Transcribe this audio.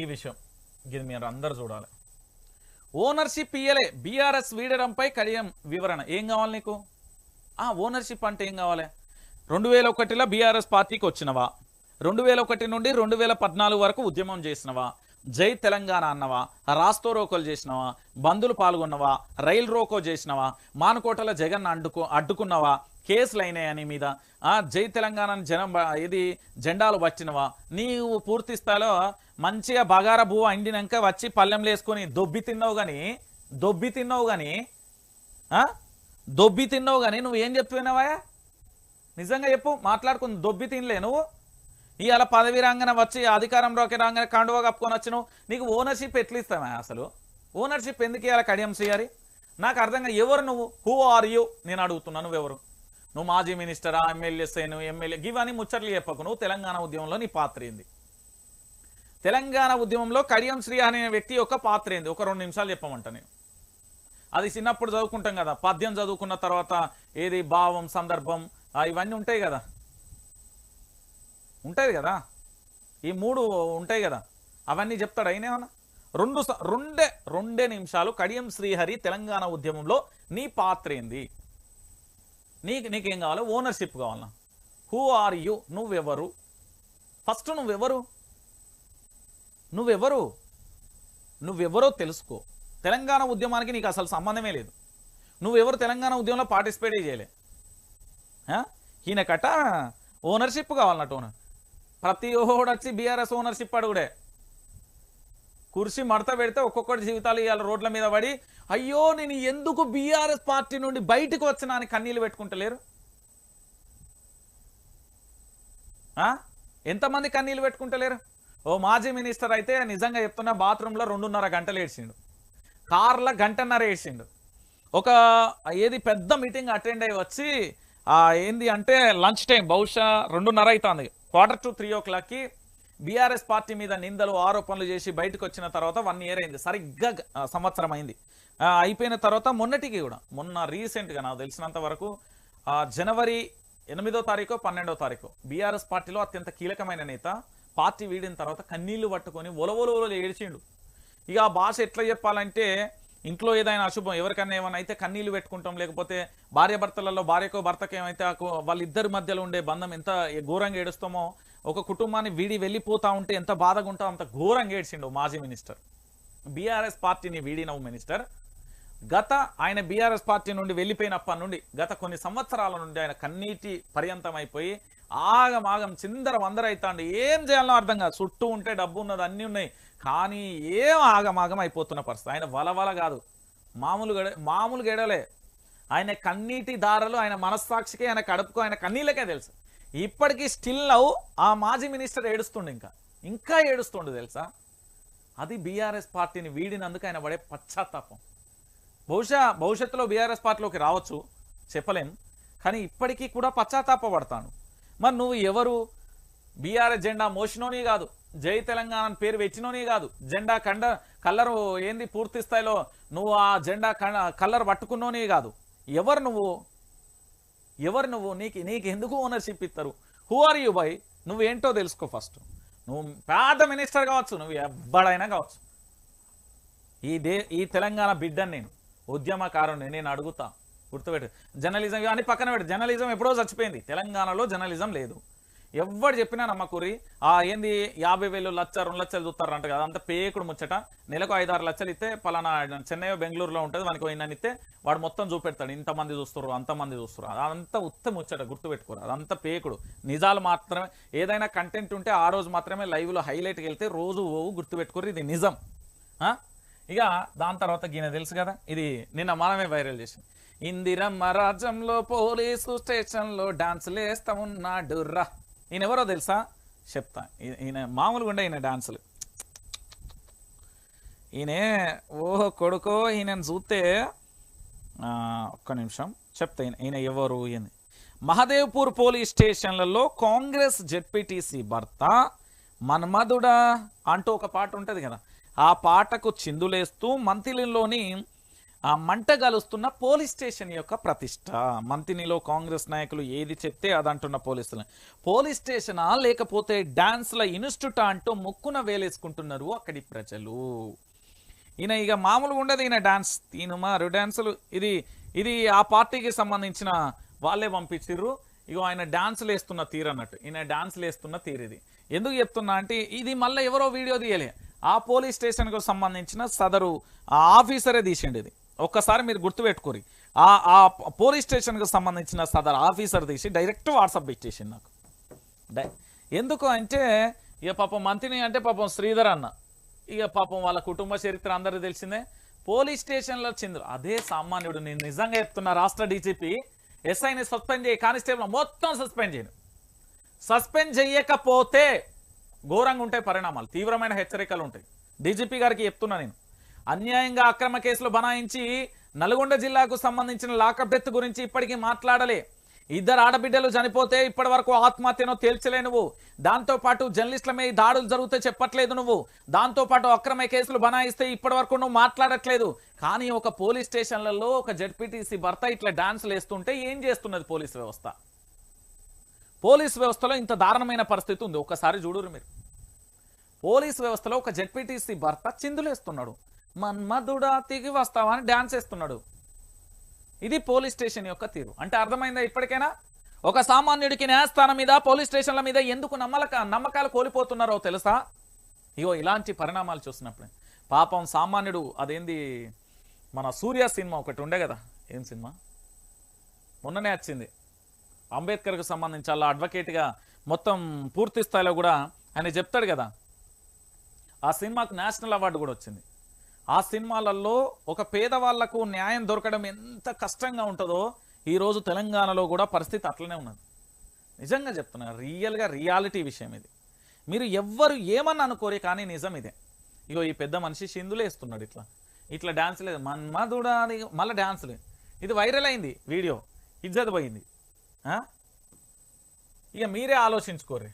ఈ విషయం. ఇది మీరు అందరు చూడాలి. ఓనర్షిప్ ఇయ్యలే. బీఆర్ఎస్ వీడడంపై కడియం వివరణ. ఏం కావాలి నీకు? ఆ ఓనర్షిప్ అంటే ఏం కావాలి? రెండు వేల ఒకటిలో బీఆర్ఎస్ పార్టీకి వచ్చినవా? రెండు వేల ఒకటి నుండి రెండు వేల పద్నాలుగు వరకు ఉద్యమం చేసినవా? జై తెలంగాణ అన్నవా? రాస్తో రోకోలు చేసినవా? బంధులు పాల్గొన్నవా? రైలు రోకో చేసినవా? మానుకోటల జగన్ అడ్డుకు అడ్డుకున్నవా? కేసులు అయినాయని మీద. ఆ జై తెలంగాణ జనం ఇది జెండాలు పట్టినవా నీవు పూర్తి స్థాయిలో మంచిగా బగార బువ్వ అండినాక వచ్చి పల్లెంలు వేసుకొని దొబ్బి తిన్నావు కానీ దొబ్బి తిన్నావు కానీ ఆ? దొబ్బి తిన్నావు కానీ నువ్వు ఏం చెప్తున్నావా నిజంగా చెప్పు మాట్లాడుకుని దొబ్బి తినలే నువ్వు. ఇవాళ పదవి రాగానే వచ్చి అధికారంలోకి రాగానే కండువా కప్పుకొని వచ్చి నువ్వు నీకు ఓనర్షిప్ ఎట్లా ఇస్తావా అసలు? ఓనర్షిప్ ఎందుకు ఇవాళ కడియం చేయాలి? నాకు అర్థంగా ఎవరు నువ్వు? హూ ఆర్ యూ నేను అడుగుతున్నా నువ్వెవరు? నువ్వు మాజీ మినిస్టరా ఎమ్మెల్యేసే నువ్వు ఎమ్మెల్యే ఇవన్నీ ముచ్చట్లు చెప్పకు నువ్వు తెలంగాణ ఉద్యమంలో నీ పాత్ర ఏంది? తెలంగాణ ఉద్యమంలో కడియం శ్రీ అనే వ్యక్తి యొక్క పాత్ర ఏంది? ఒక రెండు నిమిషాలు చెప్పమంట నేను. అది చిన్నప్పుడు చదువుకుంటాం కదా పద్యం చదువుకున్న తర్వాత ఏది భావం సందర్భం ఇవన్నీ ఉంటాయి కదా. ఉంటాయి కదా? ఈ మూడు ఉంటాయి కదా. అవన్నీ చెప్తాడు అయినా రెండు స- రెండే రెండే నిమిషాలు కడియం శ్రీహరి తెలంగాణ ఉద్యమంలో నీ పాత్ర ఏంది? నీకు నీకేం కావాలి? ఓనర్షిప్ కావాలన్నా. హూ ఆర్ యు నువ్వెవరు? ఫస్ట్ నువ్వెవరు? నువ్వెవరు? నువ్వెవరో తెలుసుకో. తెలంగాణ ఉద్యమానికి నీకు అసలు సంబంధమే లేదు. నువ్వెవరు తెలంగాణ ఉద్యమంలో పార్టిసిపేట్ చేయలే. ఆ? ఈయనకట ఓనర్షిప్ కావాలన్నట్టు ప్రతి ఓడొచ్చి బీఆర్ఎస్ ఓనర్షిప్ అడుగుడే. కుర్చీ మడత పెడితే ఒక్కొక్కటి జీవితాలు ఇవాళ రోడ్ల మీద పడి. అయ్యో నేను ఎందుకు బీఆర్ఎస్ పార్టీ నుండి బయటకు వచ్చినా అని కన్నీళ్ళు పెట్టుకుంటలేరు? ఆ? ఎంతమంది కన్నీళ్ళు పెట్టుకుంటలేరు? ఓ మాజీ మినిస్టర్ అయితే నిజంగా చెప్తున్నా బాత్రూంలో రెండున్నర గంటలు ఏడ్చిండు. కార్ల గంటన్నర ఏడ్చిండు. ఒక ఏది పెద్ద మీటింగ్ అటెండ్ అయ్యి వచ్చి ఏంది అంటే లంచ్ టైం బహుశా రెండున్నర అవుతుంది క్వార్టర్ టు త్రీ ఓ క్లాక్కి బీఆర్ఎస్ పార్టీ మీద నిందలు ఆరోపణలు చేసి బయటకు వచ్చిన తర్వాత వన్ ఇయర్ అయింది. సరిగ్గా సంవత్సరం అయింది. అయిపోయిన తర్వాత మొన్నటికి కూడా మొన్న రీసెంట్గా నాకు తెలిసినంత వరకు జనవరి ఎనిమిదో తారీఖు పన్నెండో తారీఖు బీఆర్ఎస్ పార్టీలో అత్యంత కీలకమైన నేత పార్టీ వీడిన తర్వాత కన్నీళ్ళు పట్టుకొని ఒలవొలవలు ఏడ్చిండు. ఇక ఆ భాష ఎట్లా చెప్పాలంటే ఇంట్లో ఏదైనా అశుభం ఎవరికైనా ఏమైనా అయితే కన్నీళ్ళు పెట్టుకుంటాం లేకపోతే భార్య భర్తలలో భార్యకో భర్తకేమైతే వాళ్ళిద్దరి మధ్యలో ఉండే బంధం ఎంత ఘోరంగా ఏడుస్తామో ఒక కుటుంబాన్ని వీడి వెళ్ళిపోతా ఉంటే ఎంత బాధగా ఉంటా అంత ఘోరంగా ఏడ్చిండు మాజీ మినిస్టర్. బీఆర్ఎస్ పార్టీని వీడినవు మినిస్టర్. గత ఆయన బీఆర్ఎస్ పార్టీ నుండి వెళ్ళిపోయినప్పటి నుండి గత కొన్ని సంవత్సరాల నుండి ఆయన కన్నీటి పర్యంతం అయిపోయి ఆగం ఆగం చిందర వందరైతాండు. అవుతాండి ఏం చేయాలో అర్థం కాదు. చుట్టూ ఉంటే డబ్బు ఉన్నది అన్నీ ఉన్నాయి. కానీ ఏం ఆగమాగం అయిపోతున్న పరిస్థితి. ఆయన వలవల కాదు. మామూలు గడ మామూలు గెడలే. ఆయన కన్నీటి దారలు ఆయన మనస్సాక్షికి ఆయన కడుపుకు ఆయన కన్నీళ్ళకే తెలుసు. ఇప్పటికీ స్టిల్ నవ్వు ఆ మాజీ మినిస్టర్ ఏడుస్తుండు ఇంకా. ఇంకా ఏడుస్తుండు తెలుసా? అది బీఆర్ఎస్ పార్టీని వీడినందుకు ఆయన పడే పశ్చాత్తాపం. బహుశా భవిష్యత్తులో బీఆర్ఎస్ పార్టీలోకి రావచ్చు చెప్పలేం. కానీ ఇప్పటికీ కూడా పశ్చాత్తాపడతాను మరి నువ్వు ఎవరు? బీఆర్ఎస్ జెండా మోసినోని కాదు జై తెలంగాణ అని పేరు పెట్టినోని కాదు. జెండా కండ కల్లరు ఏంది పూర్తి స్థాయిలో నువ్వు ఆ జెండా కలర్ కల్లర్ కాదు. ఎవరు నువ్వు? ఎవరు నువ్వు? నీకు నీకు ఎందుకు ఓనర్షిప్ ఇస్తారు? హూ ఆర్ యూ బై నువ్వేంటో తెలుసుకో ఫస్ట్ నువ్వు పెద్ద మినిస్టర్ కావచ్చు నువ్వు ఎవ్వడైనా కావచ్చు. ఈ దే ఈ తెలంగాణ బిడ్డని నేను ఉద్యమకారుని నేను అడుగుతా. గుర్తుపెట్టు. జర్నలిజం ఇవన్నీ పక్కన పెట్టు. జర్నలిజం ఎప్పుడో చచ్చిపోయింది. తెలంగాణలో జర్నలిజం లేదు. ఎవరు చెప్పినా నమ్మకూరి. ఆ ఏంది యాభై వేలు లచ్చ రెండు లక్షలు చూస్తారంట కదా అంత పేకుడు ముచ్చట. నెలకు ఐదారు లక్షలు ఇస్తే పలానా చెన్నై బెంగళూరులో ఉంటుంది మనకి పోయిందని ఇస్తే వాడు మొత్తం చూపెడతాడు. ఇంతమంది చూస్తారు అంతమంది చూస్తారు అదంతా ఉత్త ముచ్చట గుర్తుపెట్టుకోరు అదంతా పేకుడు. నిజాలు మాత్రమే ఏదైనా కంటెంట్ ఉంటే ఆ రోజు మాత్రమే లైవ్లో హైలైట్కి వెళ్తే రోజు ఓ గుర్తుపెట్టుకోరు ఇది నిజం. ఆ? ఇక దాని తర్వాత గీన తెలుసు కదా ఇది నిన్న మనమే వైరల్ చేసింది. ఇందిరమ్మ రాజ్యంలో పోలీసు స్టేషన్లో డాన్సులు వేస్తా ఉన్నాడు రా. ఈయన ఎవరో తెలుసా? చెప్తా. ఈయన మామూలుగా ఉండే ఈయన డాన్సులు. ఈయనే ఓ కొడుకో ఈయనను చూస్తే ఆ, ఒక్క నిమిషం చెప్తా. ఈయన ఈయన ఎవరు? ఈయన. మహదేవ్పూర్ పోలీస్ స్టేషన్లలో కాంగ్రెస్ జెడ్పీటీసీ భర్త మన్మధుడా అంటూ ఒక పాట ఉంటుంది కదా. ఆ పాటకు చిందులేస్తూ మంతిలిలోని ఆ మంట గలుస్తున్న పోలీస్ స్టేషన్ యొక్క ప్రతిష్ట. మంతినిలో కాంగ్రెస్ నాయకులు ఏది చెప్తే అది అంటున్న పోలీసులు. పోలీస్ స్టేషనా? లేకపోతే డాన్స్ల ఇన్స్టిట్యూట్ అంటూ ముక్కున వేలేసుకుంటున్నారు అక్కడి ప్రజలు. ఈయన ఇక మామూలుగా ఉండదు ఈయన డాన్స్. ఈయన మారు డాన్సులు. ఇది ఇది ఆ పార్టీకి సంబంధించిన వాళ్ళే పంపించిర్రు. ఇగో ఆయన డాన్సులు వేస్తున్న తీరు అన్నట్టు. ఈయన డాన్సులు వేస్తున్న తీరు ఇది. ఎందుకు చెప్తున్నా అంటే ఇది మళ్ళీ ఎవరో వీడియో తీయలే. ఆ పోలీస్ స్టేషన్కు సంబంధించిన సదరు ఆ ఆఫీసరే తీసిండు ఇది ఒక్కసారి మీరు గుర్తుపెట్టుకోరి. ఆ ఆ పోలీస్ స్టేషన్కు సంబంధించిన సదర్ ఆఫీసర్ తీసి డైరెక్ట్ వాట్సాప్ పెట్టేసింది నాకు. ఎందుకు అంటే ఇక పాపం మంత్రిని అంటే పాపం శ్రీధర్ అన్న. ఇక పాపం వాళ్ళ కుటుంబ చరిత్ర అందరూ తెలిసిందే. పోలీస్ స్టేషన్లో చిందులు. అదే సామాన్యుడు నేను నిజంగా చెప్తున్నా రాష్ట్ర డీజీపీ ఎస్ఐని సస్పెండ్ చేయి కానిస్టేబుల్ మొత్తం సస్పెండ్ చేయను. సస్పెండ్ చేయకపోతే ఘోరంగా ఉంటాయి పరిణామాలు తీవ్రమైన హెచ్చరికలు ఉంటాయి. డీజీపీ గారికి చెప్తున్నా నేను. అన్యాయంగా అక్రమ కేసులు బనాయించి నల్గొండ జిల్లాకు సంబంధించిన లాకప్ డెత్ గురించి ఇప్పటికీ మాట్లాడలే. ఇద్దరు ఆడబిడ్డలు చనిపోతే ఇప్పటి వరకు ఆత్మహత్యను తేల్చలే నువ్వు. దాంతో పాటు జర్నలిస్టుల మీద దాడులు జరిగితే చెప్పట్లేదు నువ్వు. దాంతో పాటు అక్రమ కేసులు బనాయిస్తే ఇప్పటి వరకు నువ్వు మాట్లాడట్లేదు. కానీ ఒక పోలీస్ స్టేషన్లలో ఒక జడ్పీటీసీ భర్త ఇట్లా డాన్సులు వేస్తుంటే ఏం చేస్తున్నది పోలీస్ వ్యవస్థ? పోలీస్ వ్యవస్థలో ఇంత దారుణమైన పరిస్థితి ఉంది. ఒకసారి చూడరు మీరు. పోలీస్ వ్యవస్థలో ఒక జడ్పీటీసీ భర్త చిందులేస్తున్నాడు. మన్మధుడా తిగి వస్తావా అని డాన్స్ వేస్తున్నాడు. ఇది పోలీస్ స్టేషన్ యొక్క తీరు. అంటే అర్థమైందా ఇప్పటికైనా? ఒక సామాన్యుడికి న్యాయస్థానం మీద పోలీస్ స్టేషన్ల మీద ఎందుకు నమ్మలక నమ్మకాలు కోల్పోతున్నారో తెలుసా? ఇగో ఇలాంటి పరిణామాలు చూసినప్పుడు. పాపం సామాన్యుడు అదేంది? మన సూర్య సినిమా ఒకటి ఉండే కదా. ఏం సినిమా? మొన్ననే వచ్చింది. అంబేద్కర్కు సంబంధించి అలా అడ్వకేట్గా మొత్తం పూర్తి స్థాయిలో కూడా ఆయన చెప్తాడు కదా. ఆ సినిమాకు నేషనల్ అవార్డు కూడా వచ్చింది. ఆ సినిమాలలో ఒక పేదవాళ్ళకు న్యాయం దొరకడం ఎంత కష్టంగా ఉంటుందో ఈరోజు తెలంగాణలో కూడా పరిస్థితి అట్లనే ఉన్నది. నిజంగా చెప్తున్నా రియల్గా రియాలిటీ విషయం ఇది. మీరు ఎవ్వరు ఏమన్నా అనుకోరే కానీ నిజం ఇదే. ఇగో ఈ పెద్ద మనిషి సింధులే వేస్తున్నాడు ఇట్లా. ఇట్లా డాన్స్ లేదు. మన్మధుడా అని మళ్ళీ డాన్సులు ఇది వైరల్ అయింది వీడియో. ఇజ్జత్ పోయింది. ఇక మీరే ఆలోచించుకోరే